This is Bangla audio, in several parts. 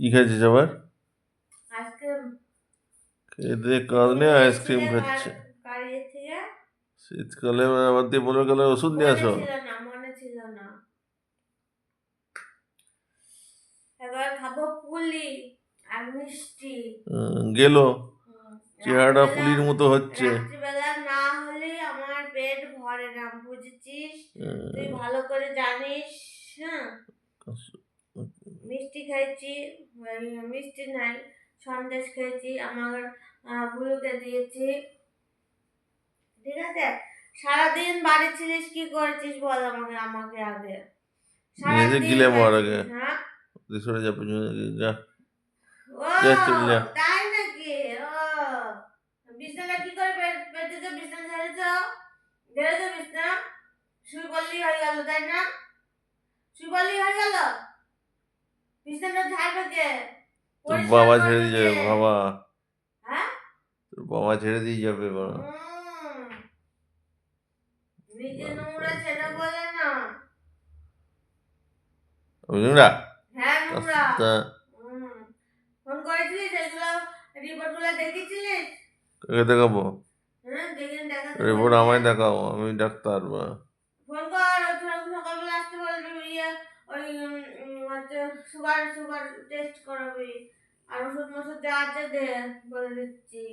কি খাচ্ছিস আবার? খেতে নেই আইসক্রিম খাচ্ছে। শীতকালে আবার দিয়ে পনেরো কালে ওষুধ নিয়ে আসো। মনে মনে গেল। চেহারাটা পুলির মতো হচ্ছে রাত্রিবেলা না হলে আমার পেট ভরে না বুঝেছিস হুম, তুই ভালো করে জানিস হ্যাঁ? মিষ্টি খেয়েছি মিষ্টি নাই সন্দেশ খেয়েছি আমার বুলুকে দিয়েছি। ঠিক আছে? সারাদিন বাড়ি ছিলিস কি করেছিস বল আমাকে আমাকে আগে। নিজে গিলে মর আগে। হ্যাঁ? সরে যা চলে যা। তাই নাকি ও বিছানা কি করে পে- পেতেছো বিছানা ঝেড়েছো ঝেড়েছো বিছানা শুই বললি হয়ে গেল তাই না? শুই বললি হয়ে গেল? বিছানা ঝাড়বে কে তোর বাবা ছেড়ে দিয়ে যাবে বাবা। হ্যাঁ? তোর বাবা ছেড়ে দিয়ে যাবে বাবা। হুম। নিজে নোংরা ছেলে বলে না। বুঝলি হ্যাঁ নোংরা। ফোন করেছিলিস? এগুলো রিপোর্ট দেখেছিলিস কাকে দেখাবো? হ্যাঁ রিপোর্ট আমায় দেখাও আমি ডাক্তার বা ফোন কর সকালবেলা আসতে বলবি ইয়ে ওই হচ্ছে সুগার সুগার টেস্ট করাবি। আর ওষুধ মষুধ যা আছে দে, বলে দিচ্ছি।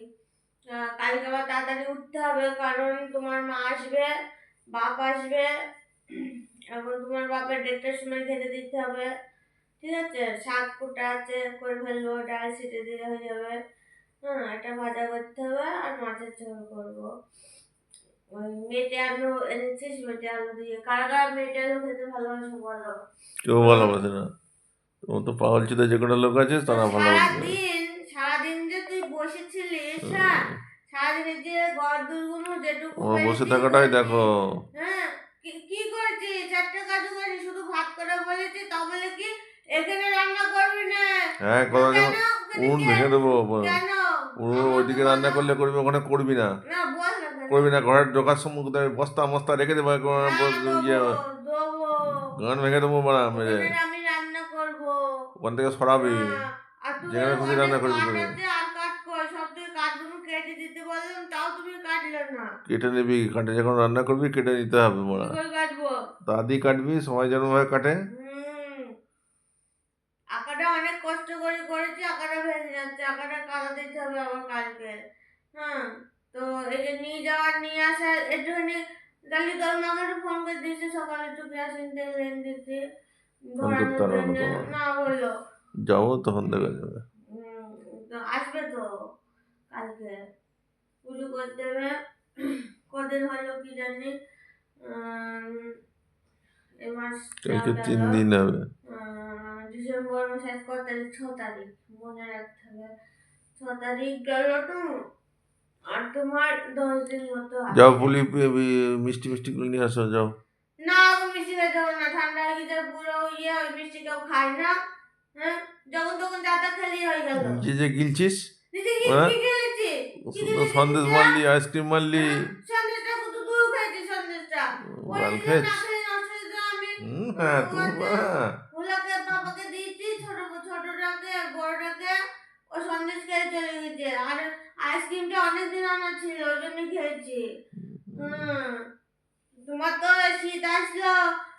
কালকে আবার তাড়াতাড়ি উঠতে হবে, কারণ তোমার মা আসবে, বাপ আসবে। এখন তোমার বাপের দেড়টার সময় খেতে দিতে হবে। ঠিক আছে? শাক কুটা আছে, করে ফেলব, ডাল ছিটে দিয়ে হয়ে যাবে। হ্যাঁ এটা ভাজা করতে হবে আর মাছের ঝোল করব। মেটে আলু এনেছিস মেটে আলু দিয়ে কারা কারা মেটে আলু খেতে ভালোবাসে বলো। কেউ ভালোবাসে না। তোমার তো পাগল যে কোনো লোক আছে তারা ভালোবাসে। সারাদিন সারাদিন যে তুই বসেছিলিস হ্যাঁ সারাদিনে যে যেটুকু আমার বসে থাকাটাই দেখো। হ্যাঁ কি- কি করেছিস চারটে কাজ করেছিস শুধু ভাত করে বলেছিস তা বলে কি এখানে রান্না করবি না? হ্যাঁ কথা ওখানে ভেঙে দেবো। উনুন ওইদিকে রান্না করলে করবি ওখানে করবি না? করবি না ঘরের ঢোকার সম্মুখে বস্তা মস্তা রেখে দেবো ইয়ে। গান ভেঙে দেবো বাড়া মেরে আমি ওখান থেকে সরাবি যেখানে খুশি রান্না করবি কাট নিবি কাটে যখন রান্না করবি কেটে নিতে হবে করে দাদি কাটবি সময় যেন ভাবে কাটে আঁকাটা অনেক কষ্ট করে করেছি আঁকাটা ভেঙে যাচ্ছে আঁকাটা দিতে হবে আবার কালকে হ্যাঁ তো একে নিয়ে যাওয়ার নিয়ে আসার একটুখানি কালকে তোর মাকে একটু ফোন করে দিয়েছি সকালে একটু কেরোসিন তেল এনে দিতে। না। বলল। যাব তখন দেখা যাবে। আসবে তো কালকে। পুজো করতে হবে। কদিন হলো কি জানি? উম, এ মাস তিন দিন হবে। ডিসেম্বর মাসের কত তারিখ? ছ তারিখ। মনে রাখতে হবে। ছ তারিখ গেল তো। আর তোমার দশ দিন মতো যাও পুলি মিষ্টি মিষ্টি গুলো নিয়ে আসো যাও। না আমি মিষ্টি খেতে হবে না ঠান্ডা হয়ে গেছে পুরো ইয়ে ওই মিষ্টি কেউ খায় না। হ্যাঁ যখন তখন যাতা খেলি হয়ে গেল। যে যে গিলছিস? দিদি হ্যাঁ? সন্দেশ মারলি আইসক্রিম মারলি। সন্দেশটা কত দূর খেয়েছি সন্দেশটা। খেয়েছ? নষ্ট হয়ে হ্যাঁ তুমি হ্যাঁ। ওলাকে বাবাকে দিয়েছি ছোট ছোটটাকে বড়টাকে। ও সন্দেশ খেয়ে চলে গেছে। আর আইসক্রিমটা অনেকদিন আনা ছিল ওই জন্য খেয়েছি। হুম। তোমার তো শীত আসলো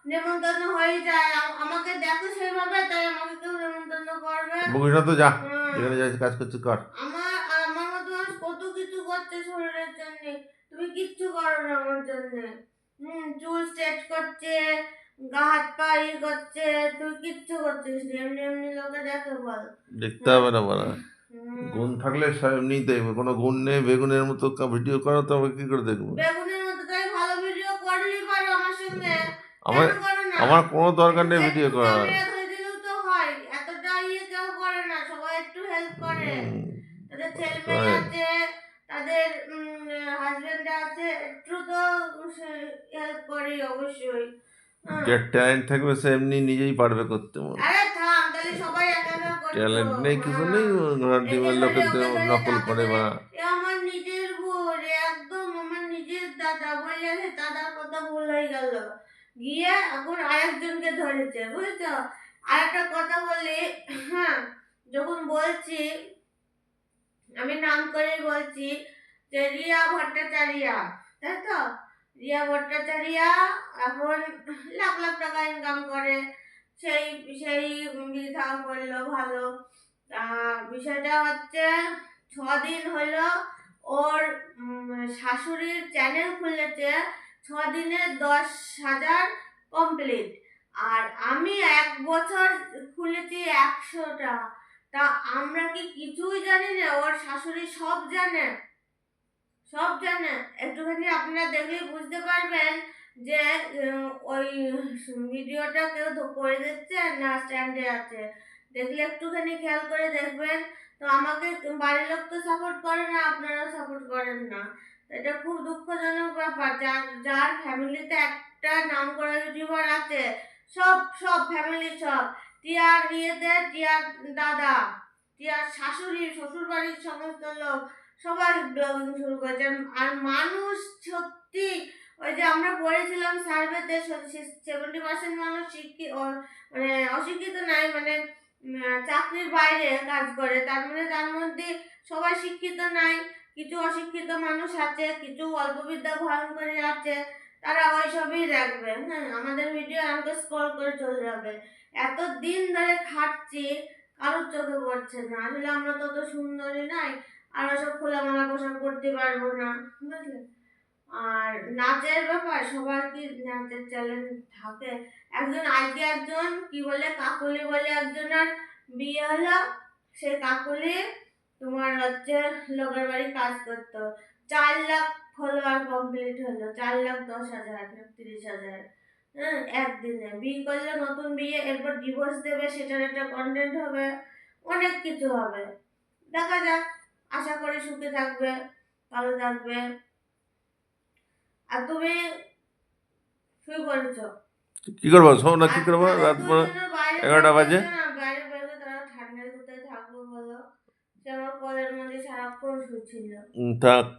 নেমন্তন্ন হয়ে যায়। আমাকে দেখো সেইভাবে তাই আমাকে কেউ নেমন্তন্ন করবে বকিস না তো যা। যেখানে যাচ্ছিস কাজ করছিস কর। আমার আমার মতো মানুষ কত কিছু করছে শরীরের জন্য। তুমি কিচ্ছু করো না আমার জন্য। হুম চুল স্ট্রেট করছে গা হাত পা করছে তুই কিচ্ছু করছিস এমনি এমনি লোকে দেখে বল। দেখতে হবে না বলা। গুণ থাকলে এমনিই দেখবে। কোনো গুণ নেই বেগুনের মতো ভিডিও করো তো কি করে দেখব? বেগুনের মতো তাই ভালো ভিডিও করলি পারো আমার আমার কেন দরকার নেই ভিডিও করার। হয় ইয়ে কেউ করে না সবাই একটু হেল্প করে। হুম, তাদের ছেলে মেয়ে আছে তাদের হাজবেন্ড আছে একটু তো হেল্প করে অবশ্যই। হ্যাঁ। যে ট্যালেন্ট থাকবে সে এমনি নিজেই পারবে করতে। মনে ট্যালেন্ট নেই কিছু। নেই ঘোড়ার ডিমের লোকের নকল করে বা আমার নিজের বোন একদম আমার নিজের দাদা বলে দাদার কথা ভুল হয়ে গেল। গিয়ে এখন আরেকজনকে ধরেছে বুঝেছ? আর কথা বলি হ্যাঁ যখন বলছি আমি নাম করেই বলছি যে রিয়া ভট্টাচার্যা তাই তো? রিয়া ভট্টাচার্যা এখন লাখ লাখ টাকা ইনকাম করে। সেই সেই বৃথা করল ভালো। বিষয়টা হচ্ছে ছদিন হলো ওর শাশুড়ির চ্যানেল খুলেছে ছদিনে দশ হাজার কমপ্লিট আর আমি এক বছর খুলেছি একশোটা। তা আমরা কি কিছুই জানি না, ওর শাশুড়ি সব জানে। সব জানে। একটুখানি আপনারা দেখলেই বুঝতে পারবেন যে ওই ভিডিওটা কেউ করে দিচ্ছে না স্ট্যান্ডে আছে। দেখলে একটুখানি খেয়াল করে দেখবেন। তো আমাকে বাড়ির লোক তো সাপোর্ট করে না, আপনারাও সাপোর্ট করেন না। এটা খুব দুঃখজনক ব্যাপার। যার যার ফ্যামিলিতে একটা নাম করা ইউটিউবার আছে, সব সব ফ্যামিলি সব। টিয়ার ইয়েতে টিয়ার দাদা, টিয়ার শাশুড়ি শ্বশুর বাড়ির সমস্ত লোক সবাই ব্লগিং শুরু করেছে। আর মানুষ সত্যি ওই যে আমরা পড়েছিলাম সার্ভেতে সেভেন্টি পার্সেন্ট মানুষ শিক্ষিত মানে অশিক্ষিত নাই মানে চাকরির বাইরে কাজ করে। তার মানে তার মধ্যে সবাই শিক্ষিত নাই, কিছু অশিক্ষিত মানুষ আছে, কিছু অল্প বিদ্যা ভয়ঙ্করী আছে, তারা ওইসবই দেখবে। হ্যাঁ আমাদের ভিডিও আমাকে স্ক্রল করে চলে যাবে। এত দিন ধরে খাটছি, কারোর চোখে পড়ছে না। আসলে আমরা তত সুন্দরী নাই, আর ওসব খোলামেলা পোশাক করতে পারব না, বুঝলে? আর নাচের ব্যাপার, সবার কি নাচের চ্যালেঞ্জ থাকে? একজন আজকে একজন, কি বলে, কাকলি বলে একজনের বিয়ে হলো সেই কাকলি তোমার হচ্ছে লোকের বাড়ি কাজ করতো। চার লাখ ফলোয়ার কমপ্লিট হলো, চার লাখ দশ হাজার, তিরিশ হাজার হ্যাঁ একদিনে। বিয়ে করলে নতুন বিয়ে, এরপর ডিভোর্স দেবে, সেটার একটা কন্টেন্ট হবে, অনেক কিছু হবে। দেখা যাক, আশা করি সুখে থাকবে, ভালো থাকবে। আর তুমি শুয়ে পড়েছো কি করব? শো না কি করব? রাত পরে এগারোটা বাজে? থাক।